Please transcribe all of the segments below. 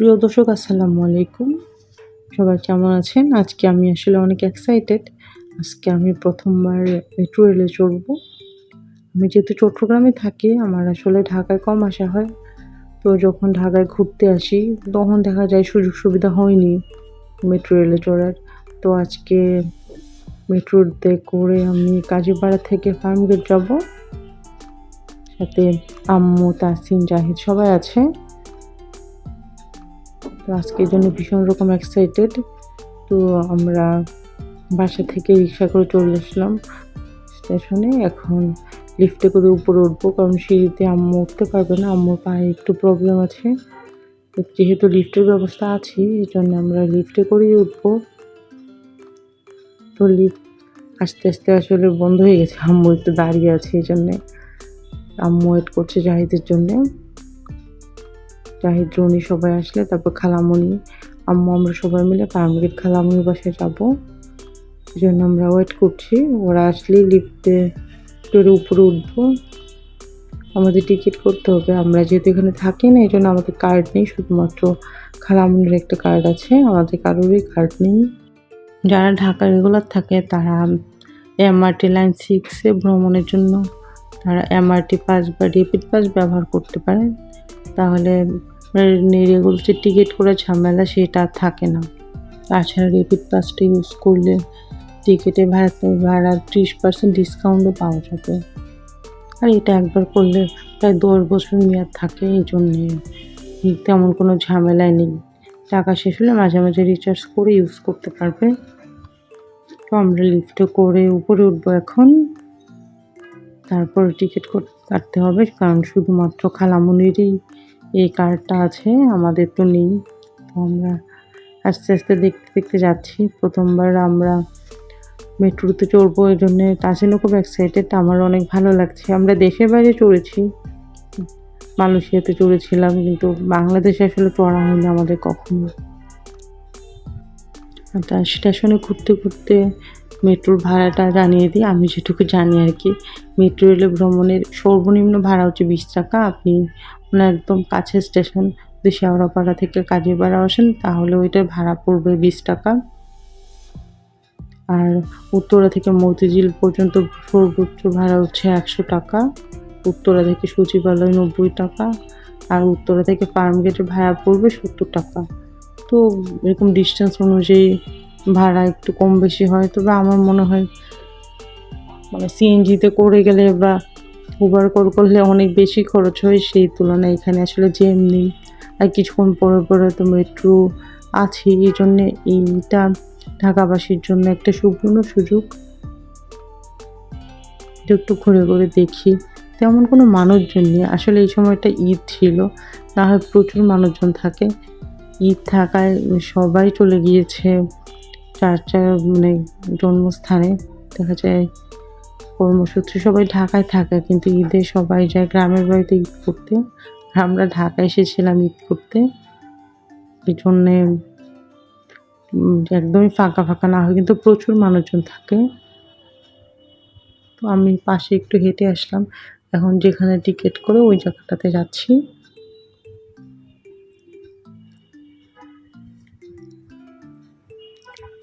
প্রিয় দর্শক, আসসালামু আলাইকুম। সবাই কেমন আছেন? আজকে আমি আসলে অনেক এক্সাইটেড আজকে আমি প্রথমবার মেট্রো রেলে চড়বো। আমি যেহেতু চট্টগ্রামে থাকি, আমার আসলে ঢাকায় কম আসা হয়। তো যখন ঢাকায় ঘুরতে আসি, তখন দেখা যায় সুযোগ সুবিধা হয়নি মেট্রো রেলে চড়ার। তো আজকে মেট্রোতে করে আমি কাজীপাড়া থেকে ফার্মগেট যাব। সাথে আম্মু, তাসিন, জাহিদ সবাই আছে। তো আজকের জন্য ভীষণ রকম এক্সাইটেড তো আমরা বাসা থেকে রিক্সা করে চলে আসলাম স্টেশনে। এখন লিফটে করে উপরে উঠবো, কারণ সিঁড়িতে আম্মু উঠতে পারবে না, আম্মুর পায়ে একটু প্রবলেম আছে। তো যেহেতু লিফটের ব্যবস্থা আছে, এই জন্য আমরা লিফটে করেই উঠবো। তো লিফট আস্তে আস্তে আসলে বন্ধ হয়ে গেছে, আম্মু একটু দাঁড়িয়ে আছে এই জন্যে। আম্মু ওয়েট করছে জাহিদের জন্যে। জাহিদ রনি সবাই আসলে, তারপর খালামণি আম্মু, আমরা সবাই মিলে পারমিট খালামণির বাসায় যাব। এই জন্য আমরা ওয়েট করছি। ওরা আসলেই লিফটে করে উপরে উঠবো। আমাদের টিকিট করতে হবে। আমরা যেহেতু এখানে থাকি না এই জন্য আমাদের কার্ড নেই। শুধুমাত্র খালামুনির একটা কার্ড আছে। আমাদের কারোরই কার্ড নেই। যারা ঢাকা রেগুলার থাকে, তারা এমআরটি লাইন সিক্সে ভ্রমণের জন্য তারা এমআরটি পাস বা রিপিট পাস ব্যবহার করতে পারেন তাহলে রেগুলার টিকিট করার ঝামেলা সেটা আর থাকে না। তাছাড়া রিপিট পাসটা ইউজ করলে টিকিটে ভাড়া ভাড়া ত্রিশ পার্সেন্ট ডিসকাউন্টও পাওয়া যাবে। আর এটা একবার করলে প্রায় দশ বছর মেয়াদ থাকে, এই জন্যে তেমন কোনো ঝামেলাই নেই। টাকা শেষ হলে মাঝে মাঝে রিচার্জ করে ইউজ করতে পারবে। তো আমরা লিফটে করে উপরে উঠবো এখন। তারপর টিকিট কাটতে হবে, কারণ শুধুমাত্র খালামুনিরই এই কার্ডটা আছে, আমাদের তো নেই। তো আমরা আস্তে আস্তে দেখতে দেখতে যাচ্ছি। প্রথমবার আমরা মেট্রোতে চড়বো, এই জন্যে তাসিনও খুব এক্সাইটেড আমার অনেক ভালো লাগছে। আমরা দেশের বাইরে চড়েছি, মালয়েশিয়াতে চড়েছিলাম, কিন্তু বাংলাদেশে আসলে চড়া হয়নি আমাদের কখনো। তা স্টেশনে ঘুরতে ঘুরতে মেট্রোর ভাড়াটা জানিয়ে দিই, আমি যেটুকু জানি আর কি। মেট্রো রেলে ভ্রমণের সর্বনিম্ন ভাড়া হচ্ছে বিশ টাকা। আপনি মানে একদম কাছে স্টেশন, যদি শেওড়াপাড়া থেকে কাজীপাড়া আসেন, তাহলে ওইটার ভাড়া পড়বে বিশ টাকা। আর উত্তরা থেকে মতিঝিল পর্যন্ত সর্বোচ্চ ভাড়া হচ্ছে একশো টাকা। উত্তরা থেকে সচিবালয় নব্বই টাকা। আর উত্তরা থেকে ফার্মগেটের ভাড়া পড়বে সত্তর টাকা। তো এরকম ডিস্টেন্স অনুযায়ী ভাড়া একটু কম বেশি হয়, তবে আমার মনে হয় মানে সিএনজিতে করে গেলে বা উবার কল করলে অনেক বেশি খরচ হয় সেই তুলনায় এখানে আসলে জ্যাম নেই। আর কিছুক্ষণ পরে পরে তো মেট্রো আছে এই জন্যে এইটা ঢাকাবাসীর জন্য একটা সুবর্ণ সুযোগ। একটু ঘুরে ঘুরে দেখি। তেমন কোনো মানুষজন নেই। আসলে এই সময়টা ঈদ ছিল, না হয় প্রচুর মানুষজন থাকে। ঈদ থাকায় সবাই চলে গিয়েছে। চার চার মানে জন্মস্থানে, দেখা যায় কর্মসূত্রে সবাই ঢাকায় থাকে, কিন্তু ঈদে সবাই যায় গ্রামের বাড়িতে ঈদ করতে। আমরা ঢাকায় এসেছিলাম ঈদ করতে। এই জন্যে একদমই ফাঁকা ফাঁকা না হয়, কিন্তু প্রচুর মানুষজন থাকে। তো আমি পাশে একটু হেঁটে আসলাম। এখন যেখানে টিকিট করে ওই জায়গাটাতে যাচ্ছি।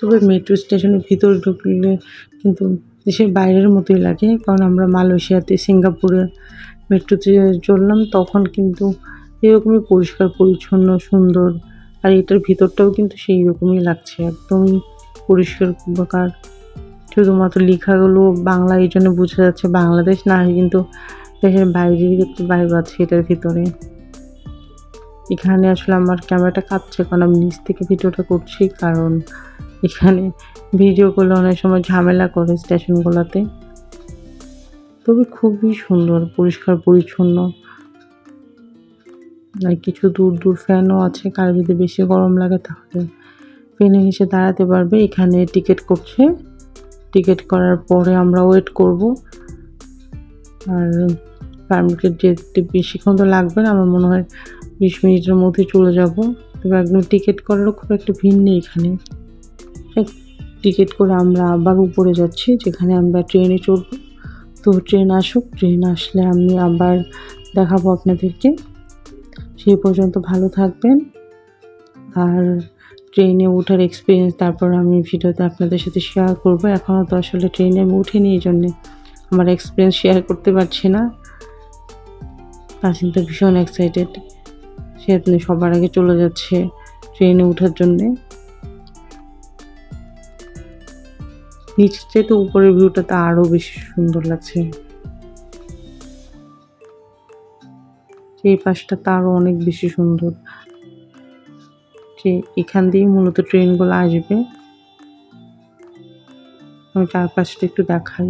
তবে মেট্রো স্টেশনের ভিতরে ঢুকলে কিন্তু দেশের বাইরের মতোই লাগে। কারণ আমরা মালয়েশিয়াতে, সিঙ্গাপুরে মেট্রোতে চললাম, তখন কিন্তু এরকমই পরিষ্কার, পরিচ্ছন্ন, সুন্দর। আর এটার ভিতরটাও কিন্তু সেই রকমই লাগছে, একদমই পরিষ্কার প্রকার শুধুমাত্র লেখাগুলো বাংলা, এই জন্য বোঝা যাচ্ছে বাংলাদেশ, না কিন্তু দেশের বাইরেই একটু বাইরে আছে এটার ভিতরে। এখানে আসলে আমার ক্যামেরাটা কাঁপছে, কারণ আমি নিচ থেকে ভিডিওটা করছি, কারণ এখানে ভিডিও করলে অনেক সময় ঝামেলা করে স্টেশনগুলোতে। তবে খুবই সুন্দর, পরিষ্কার, পরিচ্ছন্ন। আর কিছু দূর দূর ফ্যানও আছে, কার যদি বেশি গরম লাগে তাহলে ফ্যানের নিচে দাঁড়াতে পারবে। এখানে টিকিট করছে। টিকিট করার পরে আমরা ওয়েট করব। আর পারমিটের যেতে বেশিক্ষণ তো লাগবে না, আমার মনে হয় বিশ মিনিটের মধ্যে চলে যাব। তবে একদম টিকিট করারও খুব একটা ভিড় নেই এখানে। টিকিট করে আমরা আবার উপরে যাচ্ছি, যেখানে আমরা ট্রেনে চড়ব। তো ট্রেন আসুক, ট্রেন আসলে আমি আবার দেখাবো আপনাদেরকে। সেই পর্যন্ত ভালো থাকবেন। আর ট্রেনে ওঠার এক্সপিরিয়েন্স তারপর আমি ভিডিওতে আপনাদের সাথে শেয়ার করব। এখনও তো আসলে ট্রেনে আমি উঠিনি, এই জন্যে আমার এক্সপিরিয়েন্স শেয়ার করতে পারছি না। তাসিম তো ভীষণ এক্সাইটেড সে সবার আগে চলে যাচ্ছে ট্রেনে ওঠার জন্যে। নিচ চাইতে উপরের ভিউটা তো আরও বেশি সুন্দর লাগছে। এই পাশটা তো আরও অনেক বেশি সুন্দর। যে এখান দিয়ে মূলত ট্রেনগুলো আসবে। আমি চারপাশটা একটু দেখাই।